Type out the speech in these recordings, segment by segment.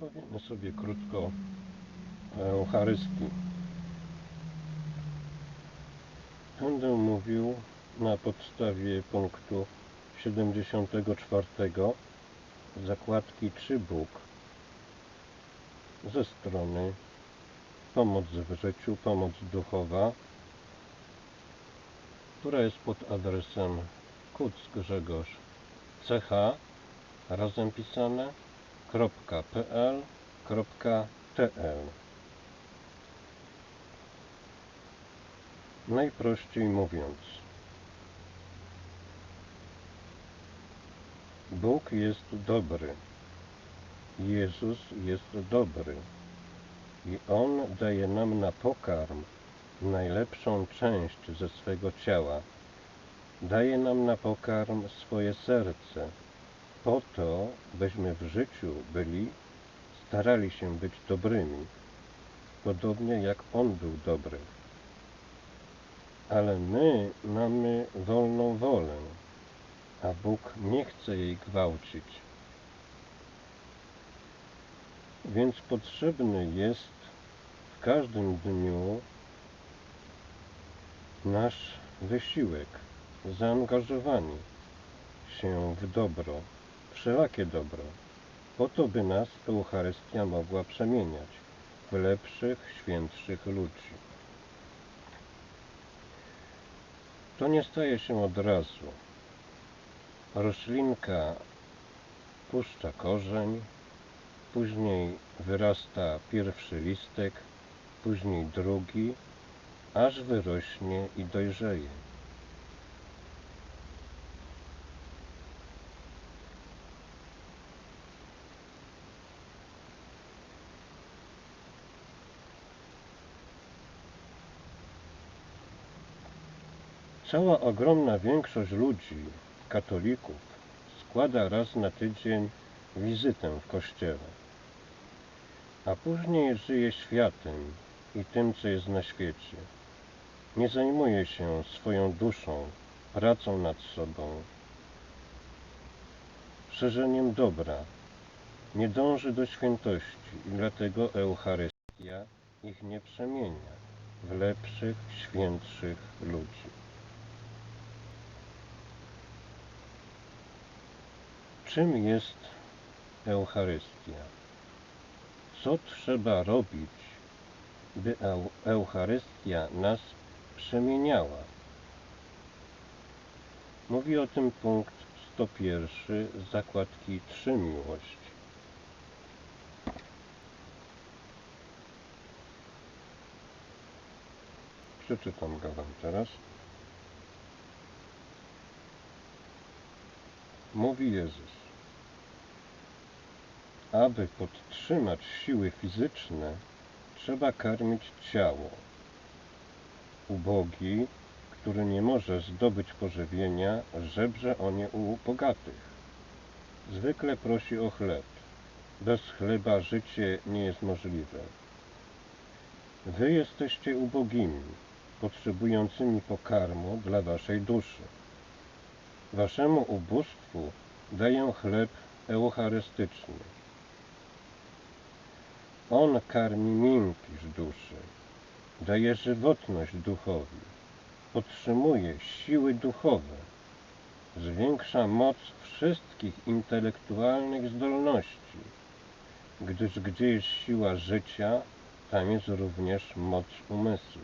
Powiemy sobie krótko Eucharystii. Będę mówił na podstawie punktu 74 zakładki Czy Bóg ze strony Pomoc w życiu, pomoc duchowa, która jest pod adresem Kuc Grzegorz CH razem pisane .pl .tl Najprościej mówiąc, Bóg jest dobry. Jezus jest dobry. I On daje nam na pokarm najlepszą część ze swego ciała. Daje nam na pokarm swoje serce, po to, byśmy w życiu byli, starali się być dobrymi, podobnie jak On był dobry. Ale my mamy wolną wolę, a Bóg nie chce jej gwałcić. Więc potrzebny jest w każdym dniu nasz wysiłek, zaangażowanie się w dobro, wszelakie dobro, po to, by nas Eucharystia mogła przemieniać w lepszych, świętszych ludzi. To nie staje się od razu. Roślinka puszcza korzeń, później wyrasta pierwszy listek, później drugi, aż wyrośnie i dojrzeje. Cała ogromna większość ludzi, katolików, składa raz na tydzień wizytę w kościele, a później żyje światem i tym, co jest na świecie. Nie zajmuje się swoją duszą, pracą nad sobą, szerzeniem dobra, nie dąży do świętości i dlatego Eucharystia ich nie przemienia w lepszych, świętszych ludzi. Czym jest Eucharystia? Co trzeba robić, by Eu- Eucharystia nas przemieniała? Mówi o tym punkt 101 z zakładki 3 miłość. Przeczytam go Wam teraz. Mówi Jezus. Aby podtrzymać siły fizyczne, trzeba karmić ciało. Ubogi, który nie może zdobyć pożywienia, żebrze o nie u bogatych. Zwykle prosi o chleb. Bez chleba życie nie jest możliwe. Wy jesteście ubogimi, potrzebującymi pokarmu dla waszej duszy. Waszemu ubóstwu daję chleb eucharystyczny. On karmi miękkiż duszy, daje żywotność duchowi, podtrzymuje siły duchowe, zwiększa moc wszystkich intelektualnych zdolności, gdyż gdzie jest siła życia, tam jest również moc umysłu.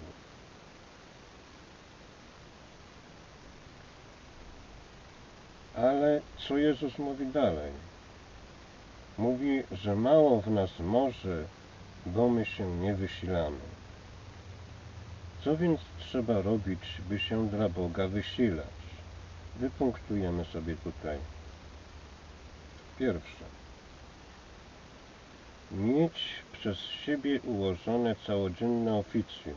Ale co Jezus mówi dalej? Mówi, że mało w nas może, bo my się nie wysilamy. Co więc trzeba robić, by się dla Boga wysilać? Wypunktujemy sobie tutaj. Pierwsze. Mieć przez siebie ułożone całodzienne oficjum,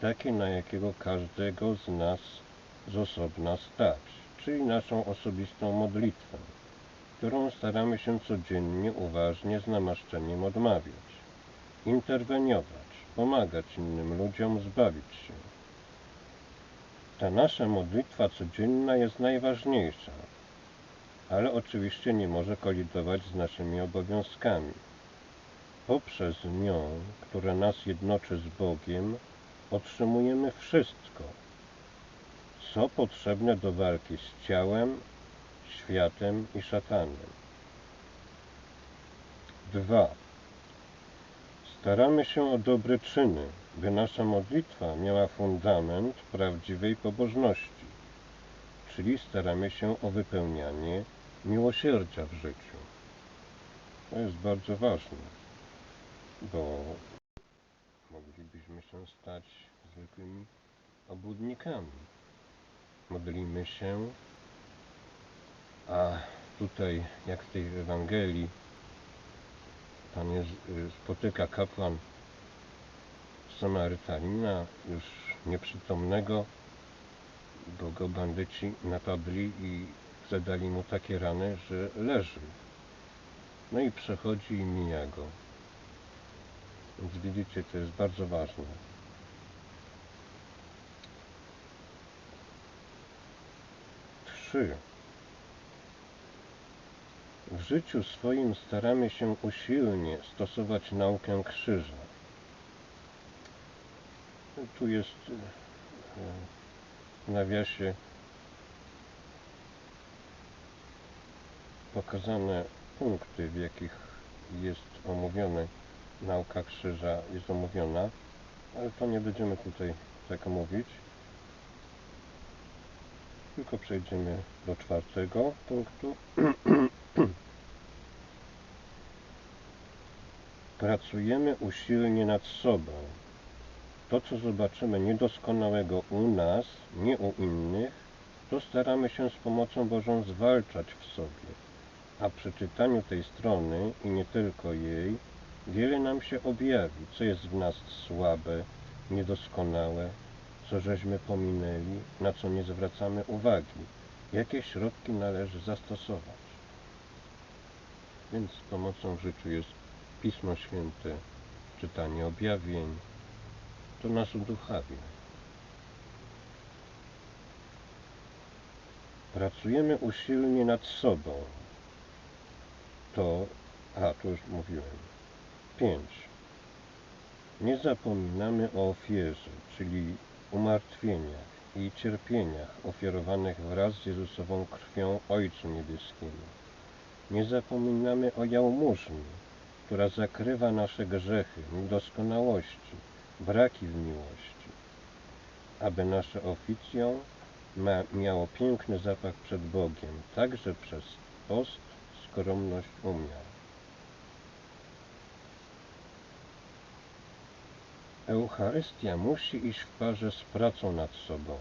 takie na jakiego każdego z nas z osobna stać, czyli naszą osobistą modlitwę, którą staramy się codziennie uważnie z namaszczeniem odmawiać, interweniować, pomagać innym ludziom zbawić się. Ta nasza modlitwa codzienna jest poprzez nią, która nas jednoczy z Bogiem, otrzymujemy wszystko, co potrzebne do walki z ciałem, światem i szatanem. 2. Staramy się o dobre czyny, by nasza modlitwa miała fundament prawdziwej pobożności, czyli staramy się o wypełnianie miłosierdzia w życiu. To jest bardzo ważne, bo moglibyśmy się stać zwykłymi obłudnikami. Modlimy się, a tutaj, jak w tej Ewangelii, Pan jest, y, spotyka kapłan Samarytanina, już nieprzytomnego, bo go bandyci napadli i zadali mu takie rany, że leży. No i przechodzi i mija go. Więc widzicie, to jest bardzo ważne. Trzy. W życiu swoim staramy się usilnie stosować naukę krzyża. Tu jest e, w nawiasie pokazane punkty, w jakich jest omówione nauka krzyża, jest omówiona, ale to nie będziemy tutaj tak mówić. Tylko przejdziemy do czwartego punktu. Pracujemy usilnie nad sobą. To, co zobaczymy niedoskonałego u nas, nie u innych, to staramy się z pomocą Bożą zwalczać w sobie. A przy czytaniu tej strony i nie tylko jej, wiele nam się objawi, co jest w nas słabe, niedoskonałe, co żeśmy pominęli, na co nie zwracamy uwagi, jakie środki należy zastosować. Więc pomocą w życiu jest Pismo Święte, czytanie objawień, to nas uduchawia. Pracujemy usilnie nad sobą. To, a to już mówiłem. 5. Nie zapominamy o ofierze, czyli umartwieniach i cierpieniach ofiarowanych wraz z Jezusową krwią Ojcu Niebieskiemu. Nie zapominamy o jałmużnie, która zakrywa nasze grzechy, niedoskonałości, braki w miłości, aby nasze oficją ma, miało piękny zapach przed Bogiem, także przez post, skromność, umiar. Eucharystia musi iść w parze z pracą nad sobą,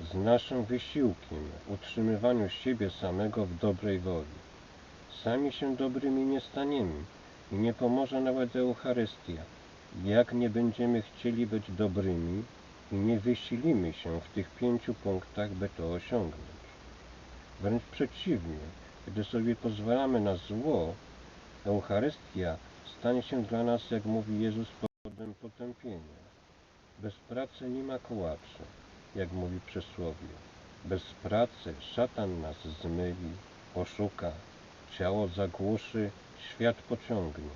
z naszym wysiłkiem utrzymywaniu siebie samego w dobrej woli. Sami się dobrymi nie staniemy i nie pomoże nawet Eucharystia, jak nie będziemy chcieli być dobrymi i nie wysilimy się w tych pięciu punktach, by to osiągnąć. Wręcz przeciwnie, gdy sobie pozwalamy na zło, Eucharystia stanie się dla nas, jak mówi Jezus, powodem potępienia. Bez pracy nie ma kołaczy, jak mówi przysłowie. Bez pracy szatan nas zmyli, oszuka, ciało zagłuszy, świat pociągnie.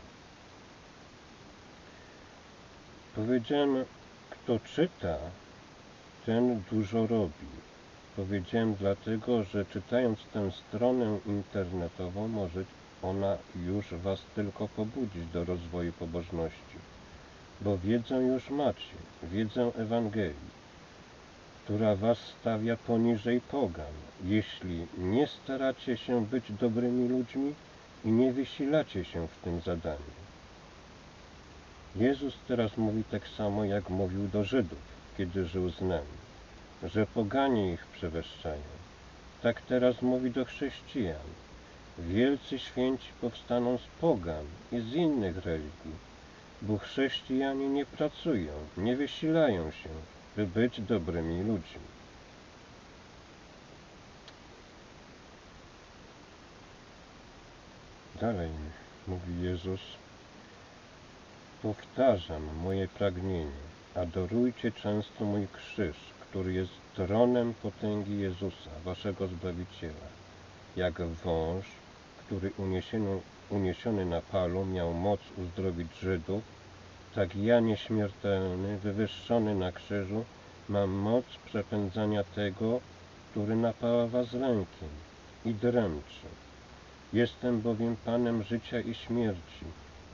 Powiedziałem, kto czyta, ten dużo robi. Powiedziałem dlatego, że czytając tę stronę internetową, może ona już Was tylko pobudzić do rozwoju pobożności, bo wiedzę już macie, wiedzę Ewangelii, która Was stawia poniżej pogan, jeśli nie staracie się być dobrymi ludźmi i nie wysilacie się w tym zadaniu. Jezus teraz mówi tak samo, jak mówił do Żydów, kiedy żył z nami, że poganie ich przewyższają. Tak teraz mówi do chrześcijan. Wielcy święci powstaną z pogan i z innych religii, bo chrześcijanie nie pracują, nie wysilają się, by być dobrymi ludźmi. Dalej mówi Jezus, powtarzam moje pragnienie, adorujcie często mój krzyż, który jest tronem potęgi Jezusa, waszego Zbawiciela, jak wąż, który uniesiony uniesiony na palu, miał moc uzdrowić Żydów, tak ja nieśmiertelny, wywyższony na krzyżu, mam moc przepędzania tego, który napawa was rękiem i dręczy. Jestem bowiem Panem życia i śmierci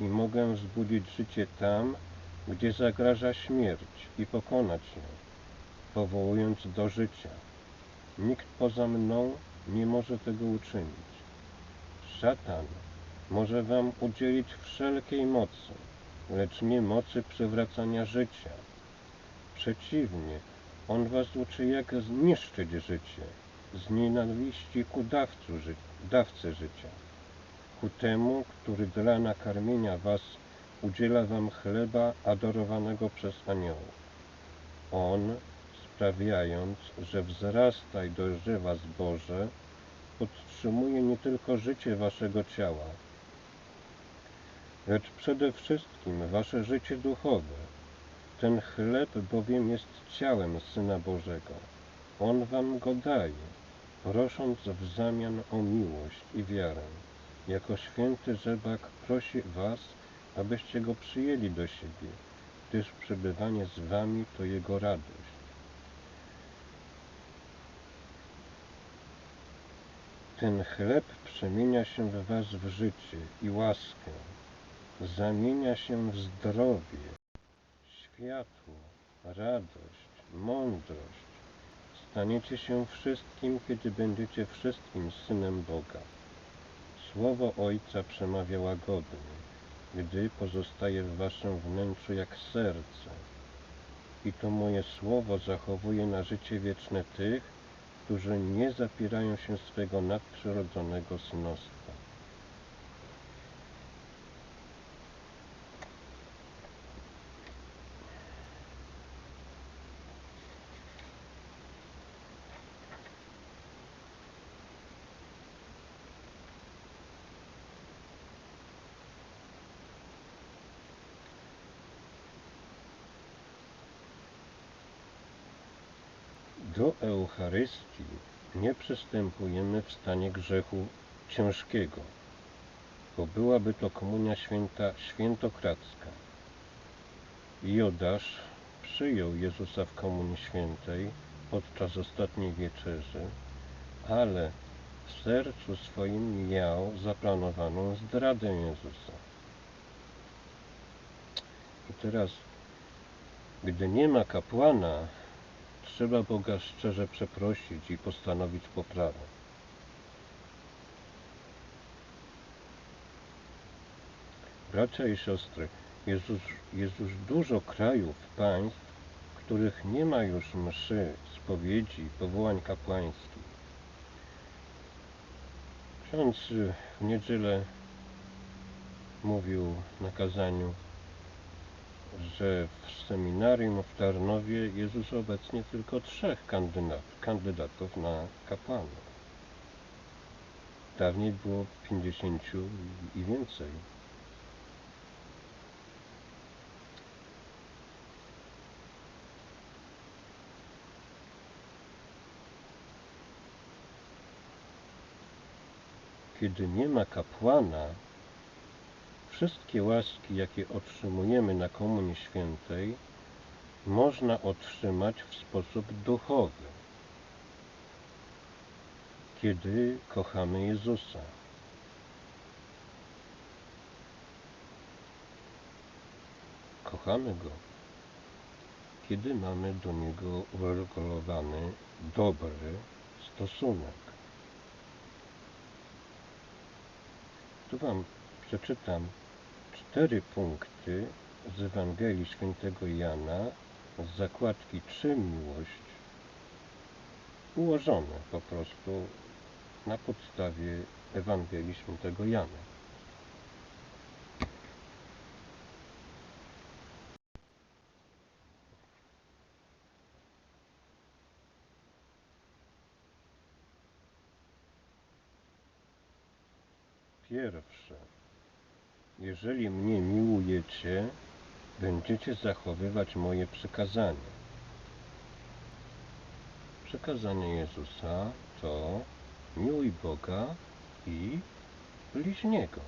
i mogę wzbudzić życie tam, gdzie zagraża śmierć i pokonać ją, powołując do życia. Nikt poza mną nie może tego uczynić. Szatan może wam udzielić wszelkiej mocy, lecz nie mocy przywracania życia. Przeciwnie, on was uczy, jak zniszczyć życie, z nienawiści ku dawcu ży dawcy życia, ku temu, który dla nakarmienia was udziela wam chleba adorowanego przez aniołów. On, sprawiając, że wzrasta i dojrzewa zboże, podtrzymuje nie tylko życie waszego ciała, lecz przede wszystkim wasze życie duchowe. Ten chleb bowiem jest ciałem Syna Bożego. On wam go daje, prosząc w zamian o miłość i wiarę. Jako święty żebak prosi was, abyście go przyjęli do siebie, gdyż przebywanie z wami to jego radość. Ten chleb przemienia się w was w życie i łaskę, zamienia się w zdrowie, światło, radość, mądrość. Staniecie się wszystkim, kiedy będziecie wszystkim Synem Boga. Słowo Ojca przemawia łagodnie, gdy pozostaje w waszym wnętrzu jak serce. I to moje słowo zachowuje na życie wieczne tych, którzy nie zapierają się swego nadprzyrodzonego synostwa. Do Eucharystii nie przystępujemy w stanie grzechu ciężkiego, bo byłaby to komunia święta świętokradzka. Jodasz przyjął Jezusa w komunii świętej podczas ostatniej wieczerzy, ale w sercu swoim miał zaplanowaną zdradę Jezusa. I teraz, gdy nie ma kapłana, trzeba Boga szczerze przeprosić i postanowić poprawę. Bracia i siostry, jest już, jest już dużo krajów, państw, w których nie ma już mszy, spowiedzi, powołań kapłańskich. Ksiądz w niedzielę mówił na kazaniu, że w seminarium w Tarnowie jest już obecnie tylko trzech kandydat, kandydatów na kapłanów. Dawniej było 50 i więcej. Kiedy nie ma kapłana, Wszystkie łaski, jakie otrzymujemy na Komunii Świętej, można otrzymać w sposób duchowy, kiedy kochamy Jezusa. Kochamy Go, kiedy mamy do Niego uregulowany dobry stosunek. Tu Wam przeczytam cztery punkty z Ewangelii Świętego Jana z zakładki Czy miłość ułożone po prostu na podstawie Ewangelii Świętego Jana. Pierwsze. Jeżeli mnie miłujecie, będziecie zachowywać moje przykazania. Przykazanie Jezusa to miłuj Boga i bliźniego.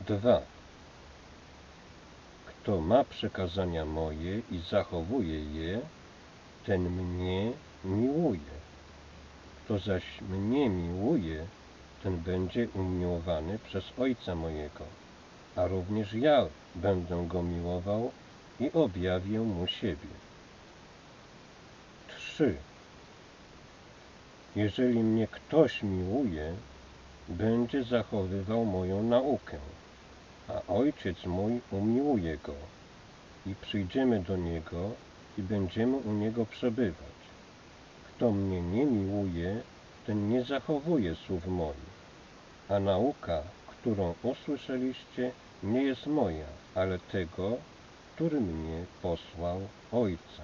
2. Kto ma przekazania moje i zachowuje je, ten mnie miłuje. Kto zaś mnie miłuje, ten będzie umiłowany przez Ojca mojego, a również ja będę go miłował i objawię mu siebie. 3. Jeżeli mnie ktoś miłuje, będzie zachowywał moją naukę, a Ojciec mój umiłuje go i przyjdziemy do Niego i będziemy u Niego przebywać. Kto mnie nie miłuje, ten nie zachowuje słów moich, a nauka, którą usłyszeliście, nie jest moja, ale tego, który mnie posłał Ojca.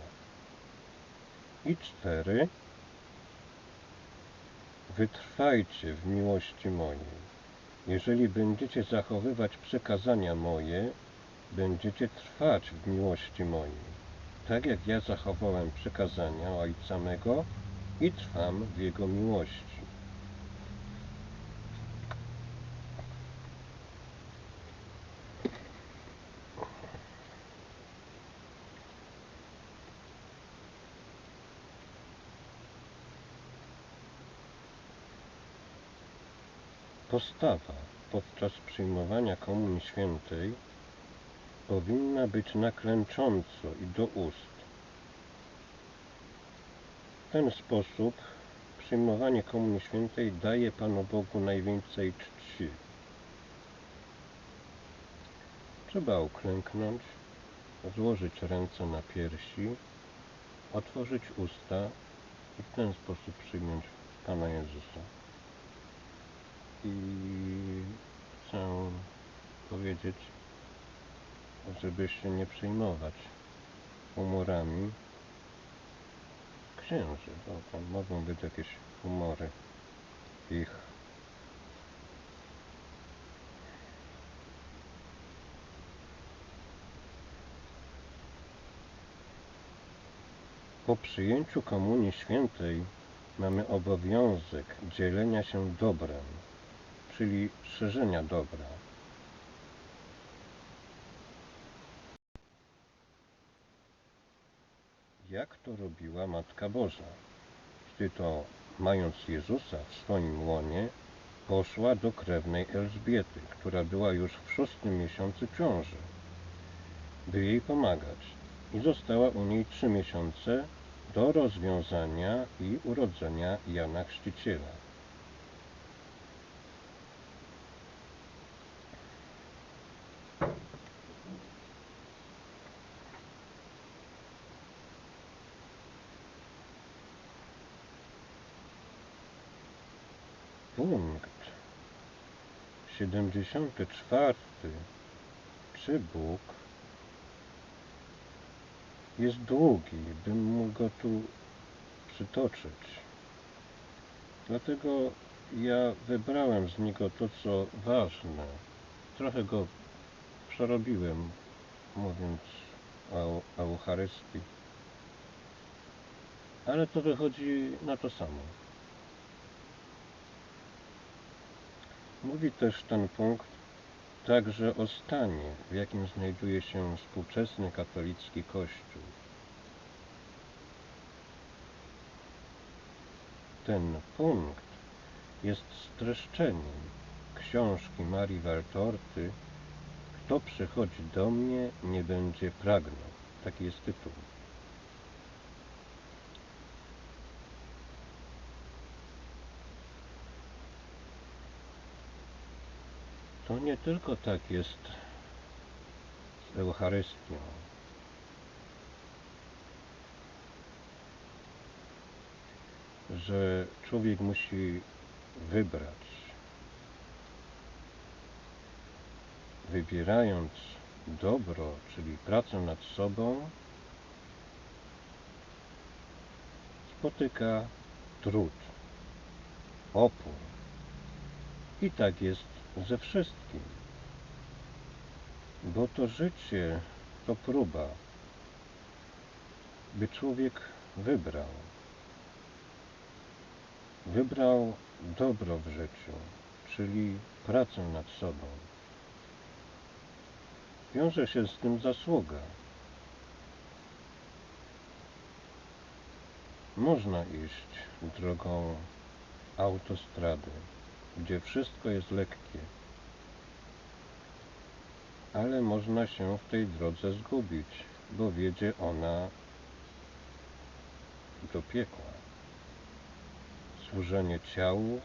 I cztery. Wytrwajcie w miłości mojej. Jeżeli będziecie zachowywać przekazania moje, będziecie trwać w miłości mojej, tak jak ja zachowałem przekazania Ojca mego i trwam w Jego miłości. Postawa podczas przyjmowania Komunii Świętej powinna być naklęcząco i do ust. W ten sposób przyjmowanie Komunii Świętej daje Panu Bogu najwięcej czci. Trzeba uklęknąć, złożyć ręce na piersi, otworzyć usta i w ten sposób przyjąć Pana Jezusa. I chcę powiedzieć, żeby się nie przejmować humorami księży, bo tam mogą być jakieś humory ich. Po przyjęciu Komunii Świętej mamy obowiązek dzielenia się dobrem, czyli szerzenia dobra. Jak to robiła Matka Boża, gdy to, mając Jezusa w swoim łonie, poszła do krewnej Elżbiety, która była już w szóstym miesiącu ciąży, by jej pomagać i została u niej trzy miesiące do rozwiązania i urodzenia Jana Chrzciciela. Punkt 74. Czy Bóg jest długi, bym mógł go tu przytoczyć. Dlatego ja wybrałem z niego to, co ważne. Trochę go przerobiłem, mówiąc o Eucharystii. Ale to wychodzi na to samo. Mówi też ten punkt także o stanie, w jakim znajduje się współczesny katolicki Kościół. Ten punkt jest streszczeniem książki Marii Waltorty Kto przychodzi do mnie, nie będzie pragnął. Taki jest tytuł. To nie tylko tak jest z Eucharystią. Że człowiek musi wybrać, wybierając dobro, czyli pracę nad sobą, spotyka trud, opór. I tak jest ze wszystkim. Bo to życie to próba, by człowiek wybrał. Wybrał dobro w życiu, czyli pracę nad sobą. wiąże się z tym zasługa. Można iść drogą autostrady, gdzie wszystko jest lekkie, ale można się w tej drodze zgubić, bo wiedzie ona do piekła. Służenie ciału,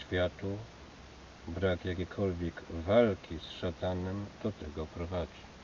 światu, brak jakiejkolwiek walki z szatanem do tego prowadzi.